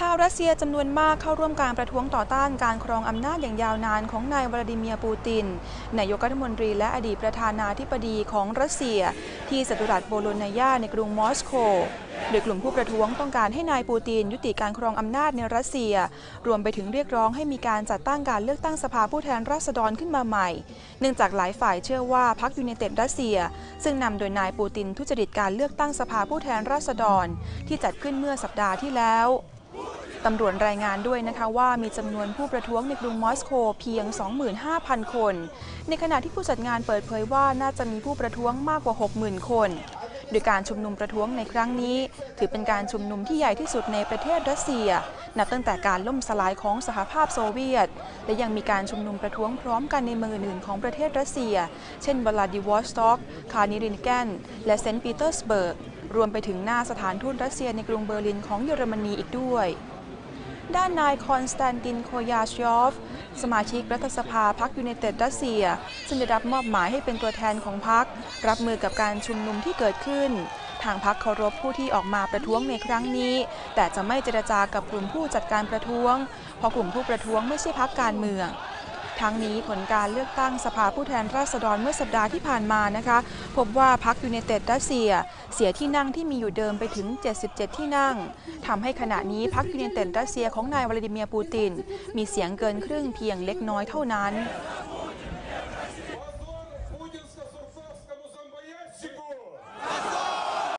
ชาวรัสเซียจำนวนมากเข้าร่วมการประท้วงต่อต้านการครองอำนาจอย่างยาวนานของนายวลาดิเมียร์ปูตินนายกรัฐมนตรีและอดีตประธานาธิบดีของรัสเซีย ที่สตุรัสโบโลนายาในกรุงมอสโก โดยกลุ่มผู้ประท้วงต้องการให้นายปูตินยุติการครองอำนาจในรัสเซีย รวมไปถึงเรียกร้องให้มีการจัดตั้งการเลือกตั้งสภาผู้แทนราษฎรขึ้นมาใหม่ เนื่องจากหลายฝ่ายเชื่อว่าพรรคยูไนเต็ดรัสเซีย ซึ่งนำโดยนายปูตินทุจริตการเลือกตั้งสภาผู้แทนราษฎร ที่จัดขึ้นเมื่อสัปดาห์ที่แล้ว ตำรวจรายงานด้วยนะคะว่ามีจำนวนผู้ประท้วงในกรุงมอสโกเพียง 25,000 คน ในขณะที่ผู้จัดงานเปิดเผยว่าน่าจะมีผู้ประท้วงมากกว่า 60,000 คน โดยการชุมนุมประท้วงในครั้งนี้ ถือเป็นการชุมนุมที่ใหญ่ที่สุดในประเทศรัสเซีย นับตั้งแต่การล่มสลายของสหภาพโซเวียต และยังมีการชุมนุมประท้วงพร้อมกันในเมืองอื่นๆของประเทศรัสเซีย เช่นวลาดิวอสต็อก คานิรินแกน และเซนต์ปีเตอร์สเบิร์ก รวมไปถึงหน้าสถานทูตรัสเซียในกรุงเบอร์ลินของเยอรมนีอีกด้วย ด้านนายคอนสแตนตินโคยาชยอฟ สมาชิกรัฐสภาพรรคยูเนเต็ดรัสเซีย ซึ่งได้รับมอบหมายให้เป็นตัวแทนของพรรครับมือกับการชุมนุมที่เกิดขึ้น ทางพรรคเคารพผู้ที่ออกมาประท้วงในครั้งนี้ แต่จะไม่เจรจากับกลุ่มผู้จัดการประท้วง เพราะกลุ่มผู้ประท้วงไม่ใช่พรรคการเมือง ทั้งนี้ผลการเลือกตั้งสภาผู้แทนราษฎรเมื่อสัปดาห์ที่ผ่านมานะคะ พบว่าพรรคยูเนเต็ดรัสเซีย เสียที่นั่งที่มีอยู่เดิมไปถึง 77 ที่นั่งทำให้ขณะนี้พรรคยูเนเต็ดรัสเซียของนายวลาดิเมียร์ปูติน มีเสียงเกินครึ่งเพียงเล็กน้อยเท่านั้น